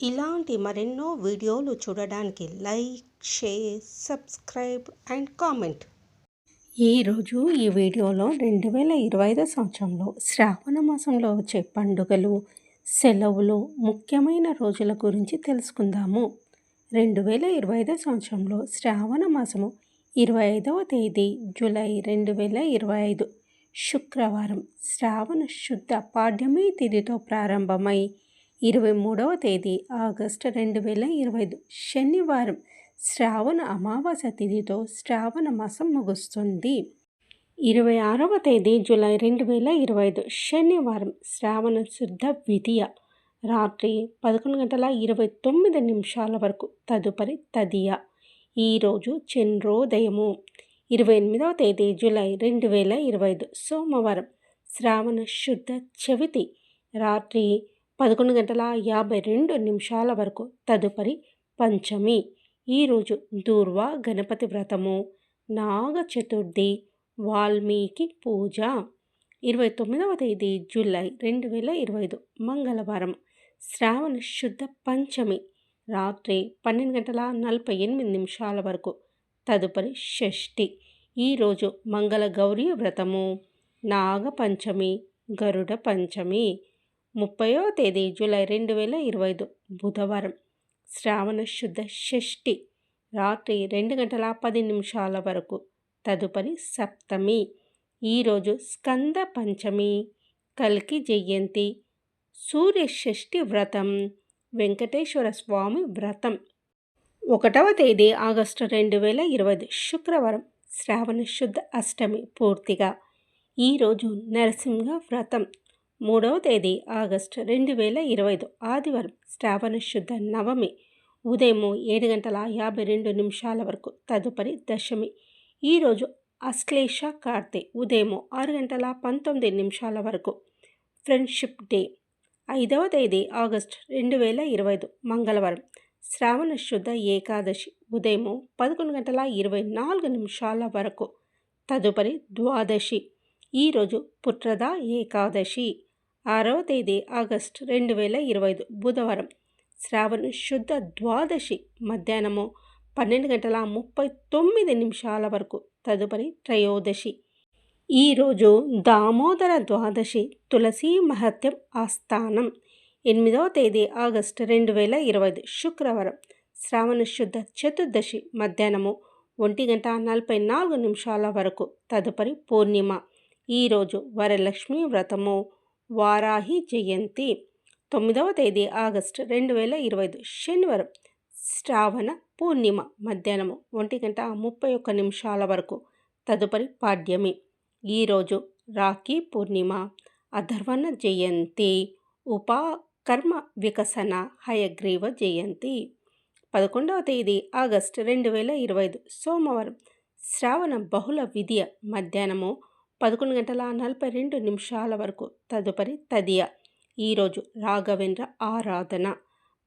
ఇలాంటి మరెన్నో వీడియోలు చూడడానికి like share subscribe and comment. ఈరోజు ఈ వీడియోలో రెండు వేల ఇరవై ఐదో సంవత్సరంలో శ్రావణ మాసంలో వచ్చే పండుగలు సెలవులు ముఖ్యమైన రోజుల గురించి తెలుసుకుందాము. రెండు వేల ఇరవై ఐదో సంవత్సరంలో శ్రావణ మాసము ఇరవై ఐదవ తేదీ జూలై రెండు వేల ఇరవై ఐదు శుక్రవారం శ్రావణ శుద్ధ పాడ్యమి తిథితో ప్రారంభమై ఇరవై మూడవ తేదీ ఆగస్టు రెండు వేల ఇరవై ఐదు. శనివారం శ్రావణ అమావాస్య తిథితో శ్రావణ మాసం ముగుస్తుంది. ఇరవై ఆరవ తేదీ జూలై రెండు వేల ఇరవై ఐదు. శనివారం శ్రావణ శుద్ధ విధియ. రాత్రి పదకొండు గంటల ఇరవై తొమ్మిది నిమిషాల వరకు తదుపరి తదియ. ఈరోజు చంద్రోదయము. ఇరవై ఎనిమిదవ తేదీ జూలై రెండు వేల ఇరవై ఐదు. సోమవారం శ్రావణ శుద్ధ చవితి. రాత్రి పదకొండు గంటల యాభై రెండు నిమిషాల వరకు తదుపరి పంచమి. ఈరోజు దూర్వా గణపతి వ్రతము. నాగ చతుర్థి వాల్మీకి పూజ. ఇరవై తొమ్మిదవ తేదీ జూలై రెండు వేల ఇరవై ఐదు మంగళవారం. శ్రావణ శుద్ధ పంచమి. రాత్రి పన్నెండు గంటల నలభై ఎనిమిది నిమిషాల వరకు తదుపరి షష్ఠి. ఈరోజు మంగళ గౌరీ వ్రతము. నాగ పంచమి గరుడ పంచమి. ముప్పయో తేదీ జూలై రెండు వేల ఇరవై ఐదు బుధవారం. శ్రావణ శుద్ధ షష్ఠి రాత్రి రెండు గంటల పది నిమిషాల వరకు. తదుపరి సప్తమి. ఈరోజు స్కంద పంచమి. కల్కి జయంతి. సూర్య షష్ఠి వ్రతం. వెంకటేశ్వర స్వామి వ్రతం. ఒకటవ తేదీ ఆగస్టు రెండు వేల ఇరవై ఐదు శుక్రవారం. శ్రావణ శుద్ధ అష్టమి పూర్తిగా. ఈరోజు నరసింహ వ్రతం. మూడవ తేదీ ఆగస్టు రెండు వేల ఇరవై ఐదు ఆదివారం శ్రావణ శుద్ధ నవమి. ఉదయం ఏడు గంటల యాభై రెండు నిమిషాల వరకు తదుపరి దశమి. ఈరోజు అశ్లేష కార్తె. ఉదయం ఆరు గంటల పంతొమ్మిది నిమిషాల వరకు ఫ్రెండ్షిప్ డే. ఐదవ తేదీ ఆగస్టు రెండు వేల ఇరవై ఐదు మంగళవారం శ్రావణ శుద్ధ ఏకాదశి. ఉదయం పదకొండు గంటల ఇరవై నాలుగు నిమిషాల వరకు తదుపరి ద్వాదశి. ఈరోజు పుత్రద ఏకాదశి. ఆరవ తేదీ ఆగస్టు రెండు వేల ఇరవై ఐదు బుధవారం. శ్రావణ శుద్ధ ద్వాదశి మధ్యాహ్నము పన్నెండు గంటల ముప్పై తొమ్మిది నిమిషాల వరకు తదుపరి త్రయోదశి. ఈరోజు దామోదర ద్వాదశి తులసీ మహత్యం ఆస్థానం. ఎనిమిదవ తేదీ ఆగస్టు రెండు వేల ఇరవై ఐదు శుక్రవారం. శ్రావణ శుద్ధ చతుర్దశి మధ్యాహ్నము ఒంటి గంట నలభై నాలుగు నిమిషాల వరకు తదుపరి పూర్ణిమ. ఈరోజు వరలక్ష్మి వ్రతము వారాహి జయంతి. తొమ్మిదవ తేదీ ఆగస్టు రెండు వేల ఇరవై ఐదు. శనివారం శ్రావణ పూర్ణిమ మధ్యాహ్నము ఒంటి గంట ముప్పై ఒక్క నిమిషాల వరకు తదుపరి పాడ్యమి. ఈరోజు రాఖీ పూర్ణిమ. అధర్వణ జయంతి. ఉపకర్మ వికసన హయగ్రీవ జయంతి. పదకొండవ తేదీ ఆగస్టు రెండు వేల ఇరవై ఐదు. సోమవారం శ్రావణ బహుళ విద్య మధ్యాహ్నము పదకొండు గంటల నలభై రెండు నిమిషాల వరకు. తదుపరి తదియ. ఈరోజు రాఘవేంద్ర ఆరాధన.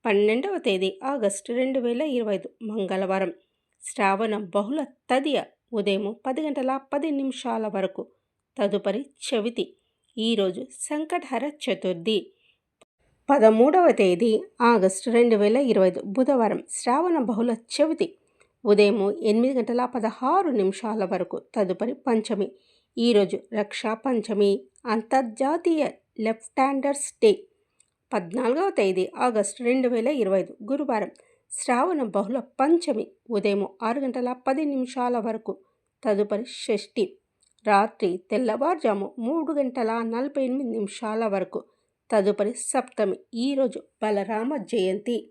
పన్నెండవ తేదీ ఆగస్టు రెండు వేల ఇరవై ఐదు మంగళవారం. శ్రావణ బహుళ తదియ. ఉదయం పది గంటల పది నిమిషాల వరకు. తదుపరి చవితి. ఈరోజు సంకటహర చతుర్థి. పదమూడవ తేదీ ఆగస్టు రెండు వేల ఇరవై ఐదు బుధవారం శ్రావణ బహుళ చవితి. ఉదయం ఎనిమిది గంటల పదహారు నిమిషాల వరకు. తదుపరి పంచమి. ఈరోజు రక్షా పంచమి అంతర్జాతీయ లెఫ్ట్ హ్యాండర్స్ డే పద్నాలుగవ తేదీ ఆగస్టు రెండు వేల ఇరవై ఐదు గురువారం. శ్రావణ బహుళ పంచమి ఉదయం ఆరు గంటల పది నిమిషాల వరకు. తదుపరి షష్ఠి రాత్రి తెల్లవారుజాము మూడు గంటల నలభై ఎనిమిది నిమిషాల వరకు. తదుపరి సప్తమి ఈరోజు బలరామ జయంతి.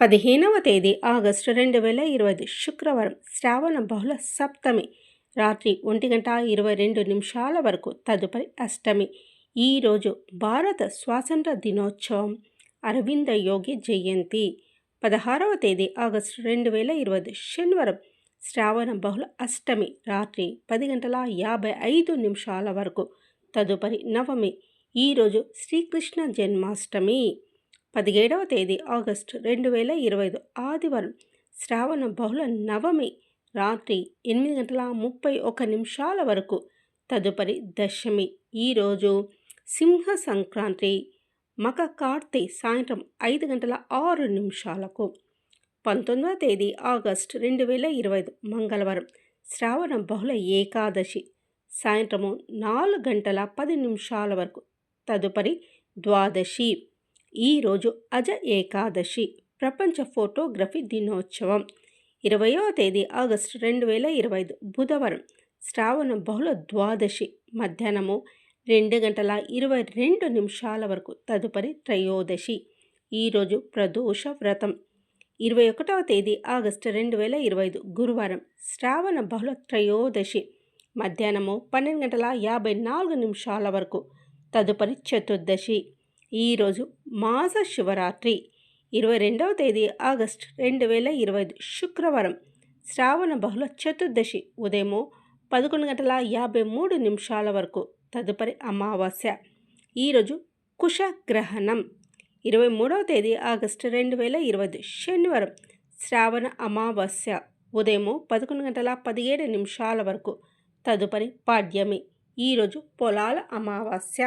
పదిహేనవ తేదీ ఆగస్టు రెండు వేల ఇరవై ఐదు శుక్రవారం శ్రావణ బహుళ సప్తమి రాత్రి ఒంటి గంట ఇరవై రెండు నిమిషాల వరకు తదుపరి అష్టమి. ఈరోజు భారత స్వాతంత్ర దినోత్సవం. అరవింద యోగి జయంతి. పదహారవ తేదీ ఆగస్టు రెండు వేల ఇరవై శనివారం శ్రావణ బహుళ అష్టమి రాత్రి పది గంటల యాభై ఐదు నిమిషాల వరకు తదుపరి నవమి. ఈరోజు శ్రీకృష్ణ జన్మాష్టమి. పదిహేడవ తేదీ ఆగస్టు రెండు వేల ఇరవై ఐదు ఆదివారం శ్రావణ బహుళ నవమి. రాత్రి ఎనిమిది గంటల ముప్పై ఒక నిమిషాల వరకు తదుపరి దశమి. ఈరోజు సింహ సంక్రాంతి మక కార్తె సాయంత్రం ఐదు గంటల ఆరు నిమిషాలకు. పంతొమ్మిదవ తేదీ ఆగస్ట్ రెండు వేల ఇరవై ఐదు మంగళవారం శ్రావణ బహుళ ఏకాదశి సాయంత్రము నాలుగు గంటల పది నిమిషాల వరకు తదుపరి ద్వాదశి. ఈరోజు అజ ఏకాదశి ప్రపంచ ఫోటోగ్రఫీ దినోత్సవం. ఇరవయో తేదీ ఆగస్టు రెండు వేల ఇరవై ఐదు బుధవారం. శ్రావణ బహుళ ద్వాదశి మధ్యాహ్నము రెండు గంటల ఇరవై రెండు నిమిషాల వరకు తదుపరి త్రయోదశి. ఈరోజు ప్రదోష వ్రతం. ఇరవై ఒకటవ తేదీ ఆగస్టు రెండు వేల ఇరవై ఐదు గురువారం. శ్రావణ బహుళ త్రయోదశి మధ్యాహ్నము పన్నెండు గంటల యాభై నాలుగు నిమిషాల వరకు తదుపరి చతుర్దశి. ఈరోజు మాస శివరాత్రి. ఇరవై రెండవ తేదీ ఆగస్ట్ రెండు వేల ఇరవై ఐదు శుక్రవారం శ్రావణ బహుళ చతుర్దశి ఉదయము పదకొండు గంటల యాభై మూడు నిమిషాల వరకు తదుపరి అమావాస్య ఈరోజు కుశగ్రహణం ఇరవై మూడవ తేదీ ఆగస్టు రెండు వేల ఇరవై ఐదు శనివారం శ్రావణ అమావాస్య ఉదయము పదకొండు గంటల పదిహేడు నిమిషాల వరకు తదుపరి పాడ్యమి ఈరోజు పొలాల అమావాస్య.